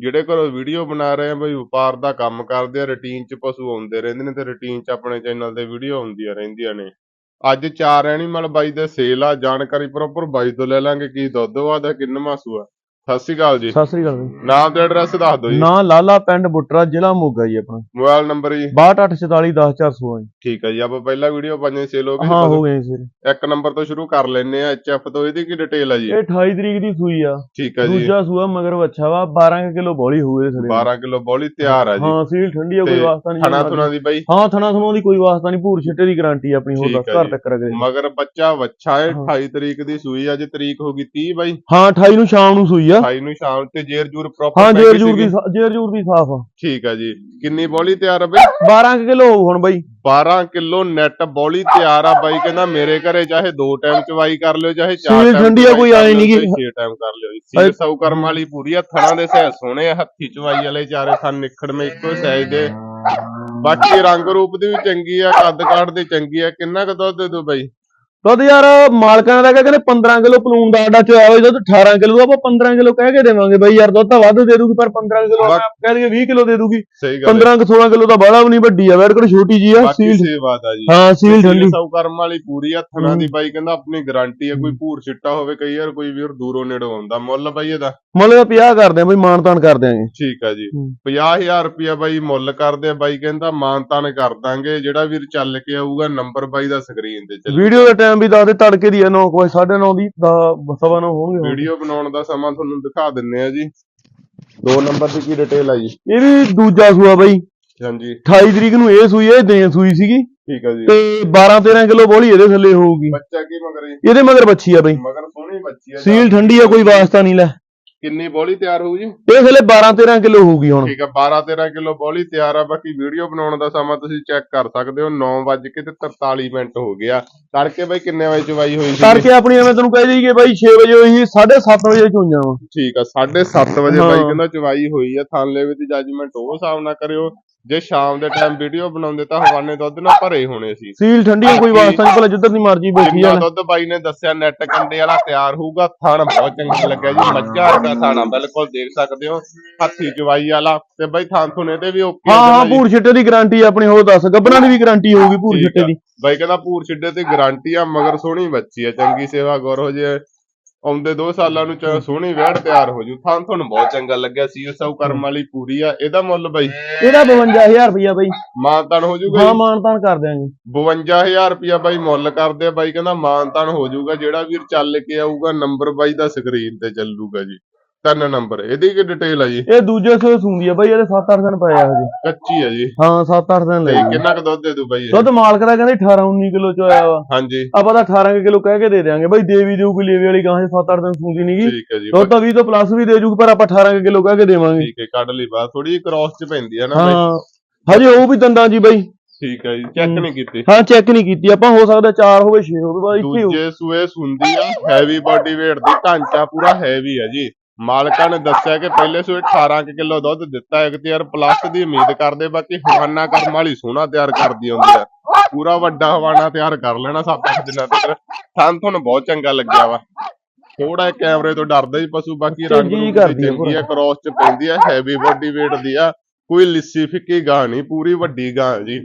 ਜਿਹੜੇ ਘਰੋਂ ਵੀਡੀਓ ਬਣਾ ਰਹੇ ਆ ਬਈ, ਵਪਾਰ ਦਾ ਕੰਮ ਕਰਦੇ ਆ ਰੁਟੀਨ 'ਚ ਪਸ਼ੂ ਆਉਂਦੇ ਰਹਿੰਦੇ ਨੇ ਤੇ ਰੁਟੀਨ 'ਚ ਆਪਣੇ ਚੈਨਲ ਤੇ ਵੀਡੀਓ ਆਉਂਦੀਆਂ ਰਹਿੰਦੀਆਂ ਨੇ। ਅੱਜ ਚਾਰ ਐਨੀਮਲ ਬਾਈ ਦੇ ਸੇਲ ਆ, ਜਾਣਕਾਰੀ ਪ੍ਰੋਪਰ ਬਾਈ ਤੋਂ ਲੈ ਲਾਂਗੇ, ਕੀ ਦੁੱਧ ਵਾਦਾ ਮਾਸੂ ਆ। ਸਤਿ ਸ਼੍ਰੀ ਅਕਾਲ ਜੀ। ਸਤਿ ਸ੍ਰੀ ਅਕਾਲ ਬਈ ਨਾਮ ਤੇ ਐਡਰੈਸ ਦੱਸ ਦਿਓ ਜੀ। ਨਾਂ ਲਾਲਾ ਪਿੰਡ ਬੁੱਟਰਾ ਜ਼ਿਲ੍ਹਾ ਮੋਗਾ ਜੀ ਆਪਣਾ। ਮੋਬਾਈਲ ਨੰਬਰ ਜੀ। 6284410416 ਜੀ। ਠੀਕ ਹੈ ਜੀ ਆਪਾਂ ਪਹਿਲਾਂ ਵੀਡੀਓ ਪਾਈਆਂ ਸੇਲ ਹੋ ਹਾਂ ਹੋ ਗਏ ਸਰ ਇੱਕ ਨੰਬਰ ਤੋਂ ਸ਼ੁਰੂ ਕਰ ਲੈਨੇ ਆ ਐਚਐਫ ਤੋਂ ਇਹਦੀ ਕੀ ਡਿਟੇਲ ਆ ਜੀ? ਇਹ 28 ਤਰੀਕ ਦੀ ਸੂਈ ਆ। ਠੀਕ ਹੈ ਜੀ। ਦੂਜਾ ਸੂਆ ਮਗਰ ਬੱਚਾ ਵਾ 12 ਕਿਲੋ ਬੋਲੀ ਹੋਊ ਇਹਦੇ ਥੱਲੇ। 12 ਕਿਲੋ ਬੋਲੀ ਤਿਆਰ ਆ ਜੀ। ਹਾਂ ਸੀਲ ਠੰਡੀ ਆ ਕੋਈ ਤੇ ਵਾਸਤਾ ਨਹੀਂ ਥਣਾ ਥੁਣਾ ਦੀ ਬਾਈ? ਹਾਂ ਥਣਾ ਥਣਾ ਦੀ ਕੋਈ ਵਾਸਤਾ ਨਹੀਂ ਭੂਰ ਛਿੱਟੇ ਦੀ ਗਾਰੰਟੀ ਆਪਣੀ ਹੋਰ ਠੀਕ ਦੱਸ ਘਰ ਜੀ। ਤੱਕ ਰਗੇ ਮਗਰ ਬੱਚਾ ਵੱਛਾ ਹਾਂ। 28 ਤਰੀਕ ਦੀ ਸੂਈ ਅੱਜ ਤਰੀਕ ਹੋ ਗਈ 30 ਬਾਈ। ਹਾਂ 28 ਨੂੰ ਸ਼ਾਮ ਨੂੰ ਸੂਈ ਆ। 28 ਨੂੰ ਸ਼ਾਮ ਤੇ ਜੇਰ ਜੂਰ ਪ੍ਰੋਪਰ ਹਾਂ ਜੇਰ ਜੂਰ ਦੀ ਜੇਰ ਜੂਰ ਦੀ ਸਾਫ਼ ਆ। ਠੀਕ ਆ ਜੀ। ਕਿੰਨੀ ਬੋਲੀ ਤਿਆਰ ਆ ਬਈ? 12 ਕਿਲੋ ਹੋਊ ਹੁਣ ਬਈ। 12 ਕਿਲੋ ਨੈਟ ਬੋਲੀ ਤਿਆਰ ਆ ਬਾਈ। ਕਹਿੰਦਾ ਮੇਰੇ ਘਰੇ ਚਾਹੇ ਦੋ ਟਾਈਮ ਚਵਾਈ ਕਰ ਲਿਓ ਚਾਹੇ ਚਾਰ ਟਾਈਮ ਠੰਡੀ ਆ, ਕੋਈ ਆਏਂ ਨੀ ਗੀ। 6 ਟਾਈਮ ਕਰ ਲਿਓ ਜੀ। ਸੀਲ ਸੌ ਕਰਮ ਵਾਲੀ ਪੂਰੀ ਆ ਥਣਾ ਦੇ ਸਹਿ ਸੋਹਣੇ ਆ ਹੱਥੀ ਚਵਾਈ ਵਾਲੇ ਚਾਰੇ ਥਣ ਨਿਖੜਵੇਂ ਇੱਕੋ ਸਾਈਜ਼ ਦੇ। ਬਾਕੀ ਰੰਗ ਰੂਪ ਦੀ ਵੀ ਚੰਗੀ ਆ ਕੱਦ ਕਾਠ ਦੀ ਚੰਗੀ ਆ। ਕਿੰਨਾ ਕੁ ਦੁੱਧ ਦੇ ਦੋ ਬਾਈ? ਦੁੱਧ ਯਾਰ ਮਾਲਕਾਂ ਦਾ ਕਹਿੰਦੇ 15 ਕਿਲੋ ਪਲੂਨ ਦਾ ਆਡਾ ਚੋਇਆ ਹੋਇਆ ਦੁੱਧ 18 ਕਿਲੋ ਆਪਾਂ 15 ਕਿਲੋ ਕਹਿ ਕੇ ਦੇਵਾਂਗੇ ਬਈ ਯਾਰ ਦੁੱਧ ਤਾਂ ਵੱਧ ਦੇ ਦੂਗੀ ਪਰ 15 ਕਿਲੋ ਬਾਕ- ਕਹਿ ਦਈਏ 20 ਕਿਲੋ ਦੇ ਦੂਗੀ। ਸਹੀ ਗੱਲ 15 ਕੁ 16 ਕਿਲੋ ਤਾਂ ਬਾਹਲਾ ਵੀ ਨਹੀਂ ਵੱਡੀ ਆ ਵੈੜ ਕੋਲ ਛੋਟੀ ਜੀ ਆ ਸੀਲ ਸੇਵਾ ਦਾ ਜੀ। ਹਾਂ ਸੀਲ ਠੰਡੀ। ਸੌ ਕਰਮ ਵਾਲੀ ਪੂਰੀ ਆ ਥਣਾ ਦੀ ਬਾਈ ਕਹਿੰਦਾ ਆਪਣੀ ਗਾਰੰਟੀ ਆ ਕੋਈ ਭੂਰ ਛਿੱਟਾ ਹੋਵੇ ਕਈ ਵਾਰ ਕੋਈ ਵੀਰ ਦੂਰੋਂ ਨੇੜੋਂ ਆਉਂਦਾ। ਮੁੱਲ ਬਾਈ ਇਹਦਾ? ਮੁੱਲ ਤਾਂ 50 ਕਰਦੇ ਆ ਬਈ ਮਾਨ ਤਾਨ ਕਰ ਦਿਆਂਗੇ ਠੀਕ ਆ ਜੀ। ਹੂੰ। 50000 ਰੁਪਿਆ ਬਾਈ ਮੁੱਲ ਕਰਦੇ ਆ ਬਾਈ ਕਹਿੰਦਾ ਮਾਨਤਾਨ ਕਰ ਦਾਂਗੇ ਜਿਹੜਾ ਵੀਰ ਚੱਲ ਕੇ ਆਊਗਾ ਨੰਬਰ ਬਾਈ ਦਾ ਸਕਰੀਨ ਤੇ ਚੱਲ ਵੀਡੀਓ ਦਾ ਟਾਈਮ ਵੀ ਦੱਸ ਦੇ ਤੜਕੇ ਦੀ ਆ 9 ਕੋਈ 9:30 ਦੀ ਦਾ ਸਵਾ 9 ਹੋਣਗੇ ਵੀਡੀਓ ਬਣਾਉਣ ਦਾ ਸਮਾਂ ਤੁਹਾਨੂੰ ਦਿਖਾ ਦਿੰਨੇ ਆ ਜੀ। ਦੋ ਨੰਬਰ ਦੀ ਕੀ ਡਿਟੇਲ ਆ ਜੀ? ਇਹ ਵੀ ਦੂਜਾ ਸੂਆ ਬਈ। ਹਾਂਜੀ। 28 ਤਰੀਕ ਨੂੰ ਇਹ ਸੂਈ ਇਹ ਦੇ ਸੂਈ ਸੀਗੀ। ਠੀਕ ਆ ਜੀ। ਤੇ 12 13 ਕਿਲੋ ਬੋਲੀ ਇਹਦੇ ਥੱਲੇ ਹੋਊਗੀ। ਬੱਚਾ ਕੀ ਮਗਰ ਇਹਦੇ ਮਗਰ ਬੱਚੀ ਆ ਬਈ। ਮਗਰ ਸੋਹਣੀ ਬੱਚੀ ਆ ਸੀਲ ਠੰਡੀ ਆ ਕੋਈ ਵਾਸਤਾ ਨਹੀਂ ਲੈ। ਕਿੰਨੀ ਬੋਲੀ ਤਿਆਰ ਹੋਊ ਜੀ? ਇਹ ਥੱਲੇ 12 13 ਕਿਲੋ ਹੋਊਗੀ ਹੁਣ। ਠੀਕ ਆ 12 13 ਕਿਲੋ ਬੋਲੀ ਤਿਆਰ ਆ। ਬਾਕੀ ਵੀਡੀਓ ਬਣਾਉਣ ਦਾ ਸਮਾਂ ਤੁਸੀਂ ਚੈੱਕ ਕਰ ਸਕਦੇ ਹੋ। 9 ਵਜ ਕੇ ਤੇ 43 ਮਿੰਟ ਹੋ ਗਿਆ। ਤੜਕੇ ਬਾਈ ਕਿੰਨੇ ਵਜੇ ਚਵਾਈ ਹੋਈ ਸੀ? ਕਰਕੇ ਆਪਣੀ ਐਵੇਂ ਤੈਨੂੰ ਕਹਿ ਦਈਏ ਬਾਈ 6 ਵਜੇ ਹੋਈ 7:30 ਵਜੇ ਚੋਈਆਂ ਵਾ ਠੀਕ ਆ 7:30 ਵਜੇ ਬਾਈ। ਕਹਿੰਦਾ ਚਵਾਈ ਹੋਈ ਆ। ਥਾਂਲੇ ਵਿੱਚ ਜੱਜਮੈਂਟ ਉਹ ਹਿਸਾਬ ਨਾਲ ਕਰਿਓ। ਜੇ ਸ਼ਾਮ ਦੇ ਟਾਈਮ ਵੀਡੀਓ ਬਣਾਉਂਦੇ ਤਾਂ ਹਵਾਨੇ ਦੁੱਧ ਨਾਲ ਭਰੇ ਹੋਣੇ ਸੀ। ਸੀਲ ਠੰਡੀ ਆ ਕੋਈ ਵਾਸਤਾ ਨਹੀਂ ਭਲਾ ਜਿੱਧਰ ਦੀ ਮਰਜ਼ੀ ਬੈਠੀ ਜਾਣ। ਦੁੱਧ ਬਾਈ ਨੇ ਦੱਸਿਆ ਨੈਟ ਕੰਡੇ ਵਾਲਾ ਤਿਆਰ ਹੋਊਗਾ ਥਣ ਬਹੁਤ ਚੰਗਾ ਲੱਗਿਆ ਜੀ ਮੱਝਾਂ ਦਾ ਥਾਣਾ ਬਿਲਕੁਲ ਦੇਖ ਸਕਦੇ ਹੋ ਹੱਥੀ ਚਵਾਈ ਵਾਲਾ ਤੇ ਬਾਈ ਥਾਂ ਥੁਨੇ ਤੇ ਵੀ ਓਕੇ ਹਾਂ ਹਾਂ ਭੂਰ ਛਿੱਟੇ ਦੀ ਗਾਰੰਟੀ ਆਪਣੀ ਹੋਰ ਦੱਸ ਗੱਬਰਾਂ ਦੀ ਵੀ ਗਾਰੰਟੀ ਹੋਊਗੀ ਭੂਰ ਛਿੱਟੇ ਆ। ਦੀ। ਬਾਈ ਕਹਿੰਦਾ ਪੂਰ ਛਿੱਡੇ ਤੇ ਗਾਰੰਟੀ ਆ ਮਗਰ ਸੋਹਣੀ ਬੱਚੀ ਆ ਚੰਗੀ ਸੇਵਾ ਗੌਰਵ ਜੇ ਆਉਂਦੇ 2 ਸਾਲਾਂ ਨੂੰ ਚ ਸੋਹਣੀ ਵੈੜ ਤਿਆਰ ਹੋ ਜੂ। ਥਾਂ ਤੁਹਾਨੂੰ ਬਹੁਤ ਚੰਗਾ ਲੱਗਿਆ ਸੀ ਸੌ ਕਰਮ ਵਾਲੀ ਪੂਰੀ ਆ। ਇਹਦਾ ਮੁੱਲ ਬਾਈ? ਇਹਦਾ 52000 ਰੁਪਇਆ ਬਈ। ਮਾਨਤਾਨ ਹੋ ਜੂਗਾ ਹਾਂ ਮਾਨਤਾਨ ਕਰ ਦਿਆਂਗੇ। 52000 ਰੁਪਿਆ ਬਾਈ ਮੁੱਲ ਕਰਦੇ ਆ। ਬਾਈ ਕਹਿੰਦਾ ਮਾਨਤਾਨ ਹੋ ਜਾਊਗਾ ਜਿਹੜਾ ਵੀਰ ਚੱਲ ਕੇ ਆਊਗਾ ਨੰਬਰ ਬਾਈ ਦਾ ਸਕਰੀਨ ਤੇ ਚੱਲੂਗਾ ਜੀ। ਤਿੰਨ ਨੰਬਰ ਇਹਦੀ ਕੀ ਡਿਟੇਲ ਆ ਜੀ? ਇਹ ਦੂਜੇ ਸੋਏ ਸੁੰਦੀ ਆ ਬਈ ਇਹਦੇ 7-8 ਦਿਨ ਪਏ ਆ ਹਜੇ। ਕੱਚੀ ਆ ਜੀ। ਹਾਂ 7-8 ਦਿਨ ਤੇ ਕਿੰਨਾ ਕੁ ਦੁੱਧ ਦੇ ਦੂ ਬਾਈ ਇਹ? ਦੁੱਧ ਮਾਲਕ ਦਾ ਕਹਿੰਦੇ 18-19 ਕਿਲੋ ਚ ਆਇਆ ਵਾ। ਹਾਂਜੀ। ਆਪਾਂ ਤਾਂ 18 ਕਿਲੋ ਕਹਿ ਕੇ ਦੇ ਦਿਆਂਗੇ। ਬਈ ਦੇਵੀ ਦੇਊ ਕੋਈ ਲੇਵੇ ਵਾਲੀ ਗਾਂ 7-8 ਦਿਨ ਸੁੰਦੀ ਨਹੀਂਗੀ ਠੀਕ ਹੈ ਜੀ। ਦੁੱਧ ਤਾਂ 20 ਤੋਂ ਪਲੱਸ ਵੀ ਦੇ ਜੂਗੀ ਪਰ ਆਪਾਂ 18 ਕਿਲੋ ਕਹਿ ਕੇ ਦੇਵਾਂਗੇ। ਠੀਕ ਹੈ ਕੱਢ ਲਈ ਬਾਤ ਥੋੜੀ ਕ੍ਰਾਸ ਚ ਪੈਂਦੀ ਆ ਨਾ ਬਾਈ। ਹਾਂ। ਹਜੇ ਉਹ ਵੀ ਦੰਦਾਂ ਜੀ ਬਈ। ਠੀਕ ਹੈ ਜੀ। ਚੈੱਕ। ਨਹੀਂ ਕੀਤੀ। ਹਾਂ ਚੈੱਕ ਨਹੀਂ ਕੀਤੀ। ਆਪਾਂ ਹੋ ਸਕਦਾ 4 ਹੋਵੇ 6 ਹੋਵੇ ਬਸ ਇੱਥੇ। ਦੂਜੇ ਸੂਏ ਸੁੰਦੀ ਆ। ਹੈਵੀ ਬਾਡੀ weight ਦੀ ਢਾਂਚਾ ਪੂਰਾ ਹੈਵੀ ਆ ਜੀ। ਮਾਲਕਾਂ ਨੇ ਦੱਸਿਆ ਕਿ ਪਹਿਲੇ ਸੂਏ 18 ਕੁ ਕਿਲੋ ਦੁੱਧ ਦਿੱਤਾ ਇੱਕ ਤੇ ਯਾਰ ਪਲੱਸ ਦੀ ਉਮੀਦ ਕਰਦੇ ਬਾਕੀ ਹਵਾਨਾ ਕਰਮ ਵਾਲੀ ਸੋਹਣਾ ਤਿਆਰ ਕਰਦੀ ਹੁੰਦੀ ਆ। ਪੂਰਾ ਵੱਡਾ ਹਵਾਨਾ ਤਿਆਰ ਕਰ ਲੈਣਾ 7-8 ਦਿਨਾਂ ਤੱਕ। ਥਾਂ ਤੁਹਾਨੂੰ ਬਹੁਤ ਚੰਗਾ ਲੱਗਿਆ ਵਾ। ਥੋੜਾ ਕੈਮਰੇ ਤੋਂ ਡਰਦਾ ਹੀ ਪਸ਼ੂ ਬਾਕੀ ਰੰਗ ਰੂਪ ਦੀ ਆ ਚੰਗੀ ਆ ਕ੍ਰੋਸ ਚ ਪੈਂਦੀ ਆ ਹੈਵੀ ਬਾਡੀ weight ਦੀ ਆ। ਕੋਈ ਲਿੱਸੀ ਫਿੱਕੀ ਗਾਂ ਨਹੀਂ ਪੂਰੀ ਵੱਡੀ ਗਾਂ ਹੈ ਜੀ।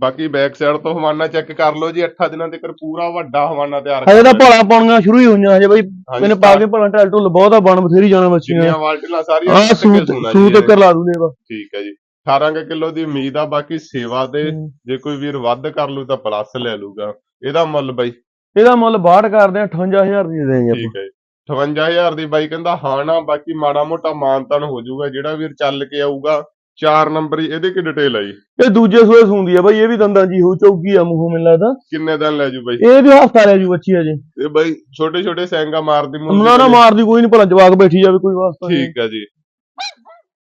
ਬਾਕੀ ਬੈਕ ਸਾਈਡ ਤੋਂ ਹਵਾਨਾ ਚੈੱਕ ਕਰ ਲਓ ਜੀ 8 ਦਿਨਾਂ ਤੱਕ ਪੂਰਾ ਵੱਡਾ ਹਵਾਨਾ ਤਿਆਰ ਹਜੇ ਤਾਂ। ਭਲਾ ਪਾਉਣੀਆਂ ਸ਼ੁਰੂ ਹੀ ਹੋਈਆਂ ਹਜੇ ਬਈ ਮੈਨੇ ਪਾ ਕੇ ਭਲਾ ਢਲ ਢੁੱਲ ਬਹੁਤ ਆ ਬਣ ਬਥੇਰੀ ਜਾਣਾ ਬੱਚੀਆਂ। ਜਿੰਨੀਆਂ ਵਾਲਟੀਆਂ ਸਾਰੀਆਂ ਹਾਂ ਕੱਟ ਕੇ ਸੂ ਸੁਣਾ ਸੂ ਜੀ ਤੱਕ ਲਾ ਦੂਨੇ ਬਸ। ਠੀਕ ਹੈ ਜੀ। 18 ਕਿਲੋ ਦੀ ਉਮੀਦ ਆ ਬਾਕੀ ਸੇਵਾ ਹੂੰ। ਜੇ ਕੋਈ ਵੀਰ ਵੱਧ ਕਰ ਲੂ ਤਾਂ ਪਲੱਸ ਲੈ ਲੂਗਾ। ਇਹਦਾ ਮੁੱਲ ਬਾਈ? ਇਹਦਾ ਮੁੱਲ ਬਾਹਰ ਕਰਦੇ ਆ 58000 ਦੀ ਦੇ ਦੇਂਗੇ ਠੀਕ ਹੈ ਜੀ। 58000 ਦੀ ਬਾਈ ਕਹਿੰਦਾ ਹਾਂ ਨਾ ਬਾਕੀ ਮਾੜਾ ਮੋਟਾ ਮਾਨਤਨ ਹੋ ਜਾਊਗਾ ਜਿਹੜਾ ਵੀਰ ਚੱਲ ਕੇ ਆਊਗਾ ਚਾਰ ਨੰਬਰ ਇਹਦੀ ਕੀ ਡਿਟੇਲ ਆ ਜੀ? ਇਹ ਦੂਜੇ ਸੂਏ ਸੁੰਦੀ ਆ ਬਈ ਇਹ ਵੀ ਦੰਦਾਂ ਜੀ ਹੋ ਚੌਕੀ ਆ ਮੂੰਹੋਂ ਮੈਨੂੰ ਲੱਗਦਾ। ਕਿੰਨੇ ਦਿਨ ਲੈ ਜੂ ਬਾਈ? ਇਹ ਵੀ ਹਫਤਾ ਲੈ ਜੂ ਬੱਚੀ ਅਜੇ ਇਹ ਬਾਈ ਛੋਟੇ ਛੋਟੇ ਸੈਂਗਾ ਮਾਰਦੀ ਮੁੰਡੀ ਨਾ ਨਾ ਮਾਰਦੀ ਕੋਈ ਨਹੀਂ ਭਲਾ ਜਵਾਕ ਬੈਠੀ ਜਾਵੇ ਕੋਈ ਵਾਸਤਾ ਠੀਕ ਹੈ ਜੀ।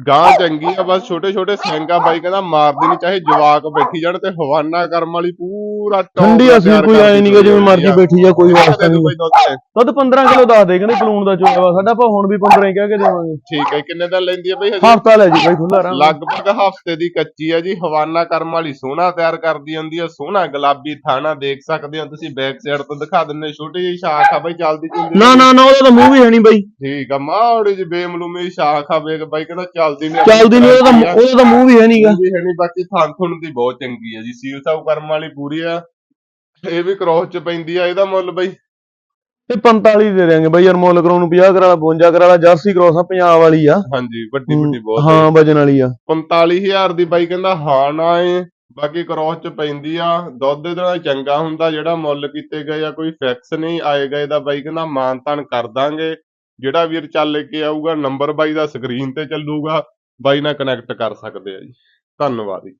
ਗਾਂ ਚੰਗੀ ਆ ਬਸ ਛੋਟੇ ਛੋਟੇ ਸਿੰਗਾ ਬਾਈ ਕਹਿੰਦਾ ਮਾਰਦੀ ਨਹੀਂ ਚਾਹੇ ਜਵਾਕ ਬੈਠੀ ਜਾਣ ਤੇ ਹਵਾਨਾ ਕਰਮ ਵਾਲੀ ਪੂਰਾ ਠੰਡੀ ਦਾ ਅਸੀਂ ਕੋਈ ਐ ਨਹੀਂਗਾ ਜਿਵੇਂ ਮਰਜ਼ੀ ਆ। ਬੈਠੀ ਜਾ ਕੋਈ ਵਾਸਤਾ ਦੇ ਨਹੀਂ ਦੁੱਧ ਤੇ। ਦੁੱਧ 15 ਕਿਲੋ ਦੱਸ ਦੇ ਕਹਿੰਦੇ ਪਲੂਣ ਦਾ ਵਾ ਸਾਡਾ ਆਪਾਂ ਹੁਣ ਵੀ 15 ਹੀ ਕਹਿ ਕੇ ਦੇਵਾਂਗੇ। ਠੀਕ ਹੈ ਕਿੰਨੇ ਦਿਨ ਲੈਂਦੀ ਹੈ ਬਈ ਹਜੇ? ਹਫਤਾ ਲੈ ਜੀ ਬਾਈ ਖੁੱਲਾ ਰਾਂ ਲਗਭਗ ਹਫ਼ਤੇ ਦੀ ਕੱਚੀ ਹੈ ਜੀ ਹਵਾਨਾ ਕਰਮ ਵਾਲੀ ਸੋਹਣਾ ਤਿਆਰ ਕਰਦੀ ਹੁੰਦੀ ਹੈ ਸੋਹਣਾ ਗੁਲਾਬੀ ਥਾਣਾ ਦੇਖ ਸਕਦੇ ਹੋ ਤੁਸੀਂ ਬੈਕ ਸਾਈਡ ਤੋਂ ਦਿਖਾ ਦਿੰਨੇ ਛੋਟੀ ਜਿਹੀ ਸ਼ਾਖ ਆ ਬਈ ਚੱਲਦੀ ਚੁਲਦੀ ਨਾ ਨਾ ਨਾ ਉਹਦਾ ਤਾਂ ਮੂੰਹ ਵੀ ਹੈ ਨਹੀਂ ਬਾਈ। ਠੀਕ ਆ ਮਾੜੀ ਜਿਹੀ ਬੇਮਲੂਮੀ ਸ਼ਾਖ ਆ ਵੇਖ ਬਾਈ ਕਹਿੰਦਾ ਚੱਲਦੀ ਨਹੀਂ ਚੱਲਦੀ ਨਹੀਂ ਉਹਦਾ ਉਹਦਾ ਤਾਂ ਮੂੰਹ ਵੀ ਹੈ ਨਹੀਂਗਾ ਵੀ ਹੈ ਨਹੀਂ ਬਾਕੀ ਥਾਂ ਥੁਣ ਦੀ ਬਹੁਤ ਚੰਗੀ ਹੈ ਜੀ। ਸੀਲ ਸਾਊ ਕਰਮ ਵਾਲੀ ਪੂਰੀ ਆ। ਇਹ ਵੀ ਕ੍ਰੋਸ ਚ ਪੈਂਦੀ ਆ ਇਹਦਾ ਮੁੱਲ ਬਈ। ਇਹ 45 ਦੇ ਦੇਾਂਗੇ ਬਾਈ ਯਾਰ ਮੁੱਲ ਕਰਾਉਣ ਨੂੰ 50 ਕਰਾ ਲਾ 52 ਕਰਾ ਲਾ ਜਰਸੀ ਕ੍ਰੋਸ ਆ ਪੰਜਾਬ ਵਾਲੀ ਆ। ਹਾਂਜੀ ਵੱਡੀ ਵੱਡੀ ਬਹੁਤ ਹੈ ਵਜਨ ਵਾਲੀ ਆ। 45000 ਦੀ ਬਾਈ ਕਹਿੰਦਾ ਹਾਂ ਨਾ ਏ। ਬਾਕੀ ਕ੍ਰੋਸ ਚ ਪੈਂਦੀ ਆ। ਦੁੱਧ ਇਹਦੇ ਨਾਲ ਚੰਗਾ ਹੁੰਦਾ ਜਿਹੜਾ ਮੁੱਲ ਕੀਤੇ ਗਏ ਆ ਕੋਈ ਫਿਕਸ ਨਹੀਂ ਆਏਗਾ ਇਹਦਾ ਬਾਈ ਕਹਿੰਦਾ ਮਾਨਤਾਨ ਕਰ ਦਾਂਗੇ। ਜਿਹੜਾ ਵੀਰ ਚੱਲ ਕੇ ਆਊਗਾ ਨੰਬਰ ਬਾਈ ਦਾ ਸਕਰੀਨ ਤੇ ਚੱਲੂਗਾ, ਬਾਈ ਨਾਲ ਕਨੈਕਟ ਕਰ ਸਕਦੇ ਆ ਜੀ। ਧੰਨਵਾਦ ਜੀ।